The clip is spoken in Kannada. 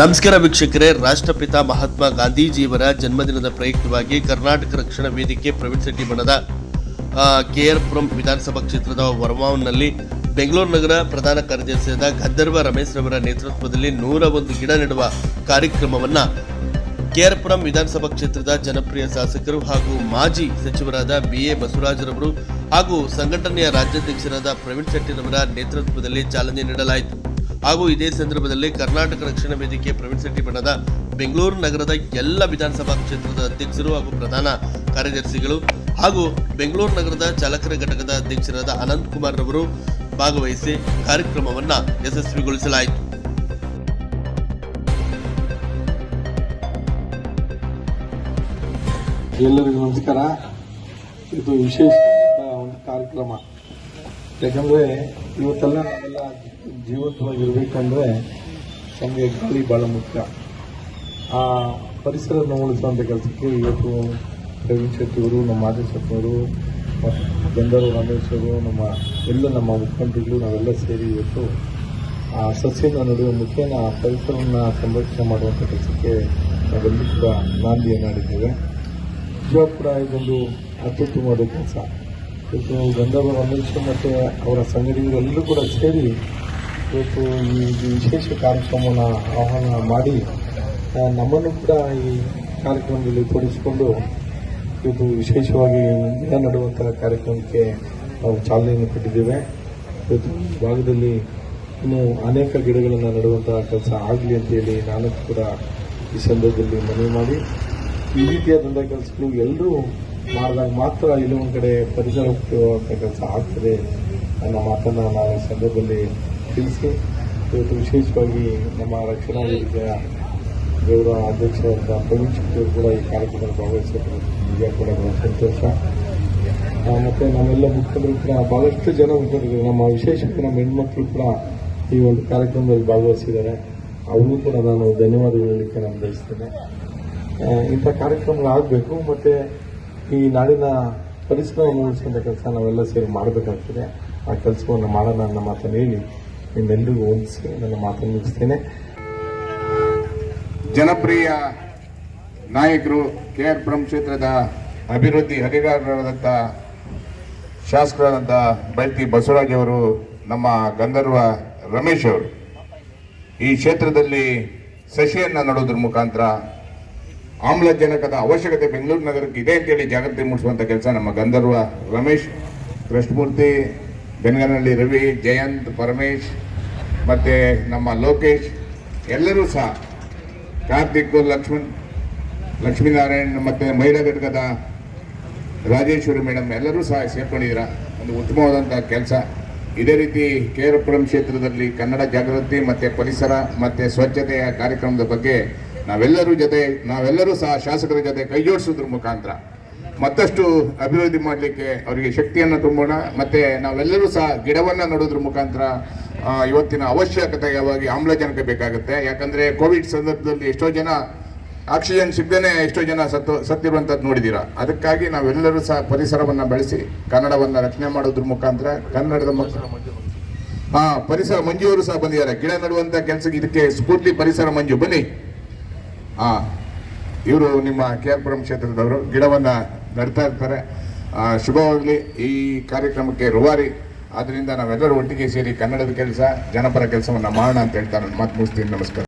ನಮಸ್ಕಾರ ವೀಕ್ಷಕರೇ, ರಾಷ್ಟ್ರಪಿತ ಮಹಾತ್ಮ ಗಾಂಧೀಜಿಯವರ ಜನ್ಮದಿನದ ಪ್ರಯುಕ್ತವಾಗಿ ಕರ್ನಾಟಕ ರಕ್ಷಣಾ ವೇದಿಕೆ ಪ್ರವೀಣ್ ಶೆಟ್ಟಿ ಬಣದ ಕೆಆರ್ ಪುರಂ ವಿಧಾನಸಭಾ ಕ್ಷೇತ್ರದ ವರ್ಮಾವ್ನಲ್ಲಿ ಬೆಂಗಳೂರು ನಗರ ಪ್ರಧಾನ ಕಾರ್ಯದರ್ಶಿಯಾದ ಗಂಧರ್ವ ರಮೇಶ್ ರವರ ನೇತೃತ್ವದಲ್ಲಿ ನೂರ ಒಂದು ಗಿಡ ನೆಡುವ ಕಾರ್ಯಕ್ರಮವನ್ನು ಕೆಆರ್ ಪುರಂ ವಿಧಾನಸಭಾ ಕ್ಷೇತ್ರದ ಜನಪ್ರಿಯ ಶಾಸಕರು ಹಾಗೂ ಮಾಜಿ ಸಚಿವರಾದ ಬಿ ಎ ಬಸವರಾಜರವರು ಹಾಗೂ ಸಂಘಟನೆಯ ರಾಜ್ಯಾಧ್ಯಕ್ಷರಾದ ಪ್ರವೀಣ್ ಶೆಟ್ಟಿರವರ ನೇತೃತ್ವದಲ್ಲಿ ಚಾಲನೆ ನೀಡಲಾಯಿತು. ಹಾಗೂ ಇದೇ ಸಂದರ್ಭದಲ್ಲಿ ಕರ್ನಾಟಕ ರಕ್ಷಣಾ ವೇದಿಕೆ ಪ್ರವೀಣ್ ಶೆಟ್ಟಿ ಬಣದ ಬೆಂಗಳೂರು ನಗರದ ಎಲ್ಲ ವಿಧಾನಸಭಾ ಕ್ಷೇತ್ರದ ಅಧ್ಯಕ್ಷರು ಹಾಗೂ ಪ್ರಧಾನ ಕಾರ್ಯದರ್ಶಿಗಳು ಹಾಗೂ ಬೆಂಗಳೂರು ನಗರದ ಚಾಲಕರ ಘಟಕದ ಅಧ್ಯಕ್ಷರಾದ ಅನಂತ್ ಕುಮಾರ್ ರವರು ಭಾಗವಹಿಸಿ ಕಾರ್ಯಕ್ರಮವನ್ನು ಯಶಸ್ವಿಗೊಳಿಸಲಾಯಿತು. ಎಲ್ಲರಿಗೂ ನಮಸ್ಕಾರ. ಇದು ವಿಶೇಷ ಒಂದು ಕಾರ್ಯಕ್ರಮ. ಯಾಕಂದ್ರೆ ಇವತ್ತೆಲ್ಲ ನಾವೆಲ್ಲ ಜೀವಂತವಾಗಿರ್ಬೇಕಂದ್ರೆ ನಮಗೆ ಗಾಳಿ ಬಹಳ ಮುಖ್ಯ. ಆ ಪರಿಸರವನ್ನು ಉಳಿಸುವಂಥ ಕೆಲಸಕ್ಕೆ ಇವತ್ತು ಪ್ರವೀಣ್ ಶೆಟ್ಟಿ ಅವರು, ನಮ್ಮ ಮತ್ತು ಗಂಧರ್ವ ರಮೇಶ್ ಅವರು, ನಮ್ಮ ಎಲ್ಲ ನಮ್ಮ ಮುಖ್ಯಮಂತ್ರಿಗಳು ನಾವೆಲ್ಲ ಸೇರಿ ಇವತ್ತು ಆ ಸಸ್ಯದ ನಡುವೆ ಮುಖೇನ ಪರಿಸರವನ್ನು ಸಂರಕ್ಷಣೆ ಮಾಡುವಂಥ ಕೆಲಸಕ್ಕೆ ನಾವೆಲ್ಲೂ ಕೂಡ ನಾಂದಿಯನ್ನು ಆಡಿದ್ದೇವೆ ನಿಜವಾಗ್ ಕೂಡ ಇದೊಂದು ಅತ್ಯುತ್ತಮವಾದ ಕೆಲಸ. ಇವತ್ತು ಗಂಧರ್ವ ರಮೇಶ್ ಮತ್ತು ಅವರ ಸಂಘಟನೆಗಳೆಲ್ಲರೂ ಕೂಡ ಸೇರಿ ಇವತ್ತು ಈ ವಿಶೇಷ ಕಾರ್ಯಕ್ರಮವನ್ನು ಆಹ್ವಾನ ಮಾಡಿ ನಮ್ಮನ್ನು ಕೂಡ ಈ ಕಾರ್ಯಕ್ರಮದಲ್ಲಿ ತೋರಿಸಿಕೊಂಡು ಇವತ್ತು ವಿಶೇಷವಾಗಿ ನಡೆಯುವಂಥ ನಡುವಂಥ ಕಾರ್ಯಕ್ರಮಕ್ಕೆ ನಾವು ಚಾಲನೆಯನ್ನು ಕೊಟ್ಟಿದ್ದೇವೆ. ಇವತ್ತು ಭಾಗದಲ್ಲಿ ಇನ್ನು ಅನೇಕ ಗಿಡಗಳನ್ನು ನೆಡುವಂತಹ ಕೆಲಸ ಆಗಲಿ ಅಂತೇಳಿ ನಾನು ಕೂಡ ಈ ಸಂದರ್ಭದಲ್ಲಿ ಮನವಿ ಮಾಡಿ, ಈ ರೀತಿಯಾದಂಥ ಕೆಲಸಗಳು ಎಲ್ಲರೂ ಮಾಡಿದಾಗ ಮಾತ್ರ ಇಲ್ಲಿ ಒಂದು ಕಡೆ ಪರಿಸರ ಉಪಯೋಗ ಕೆಲಸ ಆಗ್ತದೆ ಅನ್ನೋ ಮಾತನ್ನು ನಾವು ಈ ಸಂದರ್ಭದಲ್ಲಿ ತಿಳಿಸಿ. ಇವತ್ತು ವಿಶೇಷವಾಗಿ ನಮ್ಮ ರಕ್ಷಣಾ ವೇದಿಕೆಯ ಗೌರವ ಅಧ್ಯಕ್ಷರಾದ ಪ್ರವೀಣ್ ಶೆಟ್ಟಿ ಅವರು ಕೂಡ ಈ ಕಾರ್ಯಕ್ರಮದಲ್ಲಿ ಭಾಗವಹಿಸಿದ್ರು. ಈಗ ಕೂಡ ಸಂತೋಷ. ಮತ್ತು ನಮ್ಮೆಲ್ಲ ಮುಖಂಡರು ಕೂಡ ಭಾಳಷ್ಟು ಜನ ಮುಖಂಡರು, ನಮ್ಮ ವಿಶೇಷವಾಗಿ ನಮ್ಮ ಹೆಣ್ಮಕ್ಳು ಕೂಡ ಈ ಒಂದು ಕಾರ್ಯಕ್ರಮದಲ್ಲಿ ಭಾಗವಹಿಸಿದ್ದಾರೆ. ಅವ್ರಿಗೂ ಕೂಡ ನಾನು ಧನ್ಯವಾದಗಳು ಹೇಳಲಿಕ್ಕೆ ನಾನು ಬಯಸ್ತೇನೆ. ಇಂಥ ಕಾರ್ಯಕ್ರಮಗಳಾಗಬೇಕು, ಮತ್ತೆ ಈ ನಾಡಿನ ಪರಿಸರವನ್ನು ಉಳಿಸುವಂಥ ಕೆಲಸ ನಾವೆಲ್ಲ ಸೇರಿ ಮಾಡಬೇಕಾಗ್ತದೆ. ಆ ಕೆಲಸವನ್ನು ಮಾಡೋಣ ನನ್ನ ಮಾತನ್ನು ಹೇಳಿ ನಿಮ್ಮೆಲ್ಲರಿಗೂ ಹೊಂದಿಸಿ ನನ್ನ ಮಾತನ್ನು ಮುಗಿಸ್ತೇನೆ. ಜನಪ್ರಿಯ ನಾಯಕರು ಕೆ ಆರ್ ಪುರಂ ಕ್ಷೇತ್ರದ ಅಭಿವೃದ್ಧಿ ಅಧಿಕಾರಿಗಳಾದಂಥ ಶಾಸಕರಾದಂಥ ಬೈತಿ ಬಸವರಾಜ್ ಅವರು, ನಮ್ಮ ಗಂಧರ್ವ ರಮೇಶ್ ಅವರು ಈ ಕ್ಷೇತ್ರದಲ್ಲಿ ಸಸಿಯನ್ನು ನೋಡೋದ್ರ ಮುಖಾಂತರ ಆಮ್ಲಜನಕದ ಅವಶ್ಯಕತೆ ಬೆಂಗಳೂರು ನಗರಕ್ಕೆ ಇದೆ ಅಂತೇಳಿ ಜಾಗೃತಿ ಮೂಡಿಸುವಂಥ ಕೆಲಸ ನಮ್ಮ ಗಂಧರ್ವ ರಮೇಶ್, ಕೃಷ್ಣಮೂರ್ತಿ, ಬೆನಗನಹಳ್ಳಿ ರವಿ, ಜಯಂತ್, ಪರಮೇಶ್, ಮತ್ತು ನಮ್ಮ ಲೋಕೇಶ್, ಎಲ್ಲರೂ ಸಹ, ಕಾರ್ತಿಕ್, ಲಕ್ಷ್ಮಣ್, ಲಕ್ಷ್ಮೀನಾರಾಯಣ್, ಮತ್ತು ಮಹಿಳಾ ಘಟಕದ ರಾಜೇಶ್ವರಿ ಮೇಡಮ್, ಎಲ್ಲರೂ ಸಹ ಸೇರ್ಕೊಂಡಿದ್ದೀರ? ಒಂದು ಉತ್ತಮವಾದಂಥ ಕೆಲಸ. ಇದೇ ರೀತಿ ಕೇರಪುರಂ ಕ್ಷೇತ್ರದಲ್ಲಿ ಕನ್ನಡ ಜಾಗೃತಿ, ಮತ್ತು ಪರಿಸರ, ಮತ್ತು ಸ್ವಚ್ಛತೆಯ ಕಾರ್ಯಕ್ರಮದ ಬಗ್ಗೆ ನಾವೆಲ್ಲರೂ ಜೊತೆ, ನಾವೆಲ್ಲರೂ ಸಹ ಶಾಸಕರ ಜೊತೆ ಕೈ ಜೋಡಿಸೋದ್ರ ಮುಖಾಂತರ ಮತ್ತಷ್ಟು ಅಭಿವೃದ್ಧಿ ಮಾಡಲಿಕ್ಕೆ ಅವರಿಗೆ ಶಕ್ತಿಯನ್ನು ತುಂಬೋಣ. ಮತ್ತು ನಾವೆಲ್ಲರೂ ಸಹ ಗಿಡವನ್ನು ನೆಡೋದ್ರ ಮುಖಾಂತರ ಇವತ್ತಿನ ಅವಶ್ಯಕತೆಯವಾಗಿ ಆಮ್ಲಜನಕ ಬೇಕಾಗುತ್ತೆ. ಯಾಕಂದರೆ ಕೋವಿಡ್ ಸಂದರ್ಭದಲ್ಲಿ ಎಷ್ಟೋ ಜನ ಆಕ್ಸಿಜನ್ ಸಿಗದೇನೆ ಎಷ್ಟೋ ಜನ ಸತ್ತು ಸತ್ತಿರುವಂಥದ್ದು ನೋಡಿದ್ದೀರಾ ಅದಕ್ಕಾಗಿ ನಾವೆಲ್ಲರೂ ಸಹ ಪರಿಸರವನ್ನು ಬೆಳೆಸಿ, ಕನ್ನಡವನ್ನು ರಕ್ಷಣೆ ಮಾಡೋದ್ರ ಮುಖಾಂತರ ಕನ್ನಡದ ಹಾಂ ಪರಿಸರ ಪರಿಸರ ಮಂಜುವರು ಸಹ ಬಂದಿದ್ದಾರೆ. ಗಿಡ ನೆಡುವಂಥ ಕೆಲಸಕ್ಕೆ ಇದಕ್ಕೆ ಸ್ಫೂರ್ತಿ ಪರಿಸರ ಮಂಜು. ಬನ್ನಿ. ಹಾ ಇವರು ನಿಮ್ಮ ಕೆ ಆರ್ ಪುರಂ ಕ್ಷೇತ್ರದವರು, ಗಿಡವನ್ನು ನಡ್ತಾ ಇರ್ತಾರೆ. ಶುಭವಾಗಲಿ ಈ ಕಾರ್ಯಕ್ರಮಕ್ಕೆ ರುವಾರಿ. ಆದ್ದರಿಂದ ನಾವೆಲ್ಲರೂ ಒಟ್ಟಿಗೆ ಸೇರಿ ಕನ್ನಡದ ಕೆಲಸ, ಜನಪರ ಕೆಲಸವನ್ನು ಮಾಡೋಣ ಅಂತ ಹೇಳ್ತಾ ನಾನು ಮಾತು ಮುಗಿಸ್ತೀನಿ. ನಮಸ್ಕಾರ.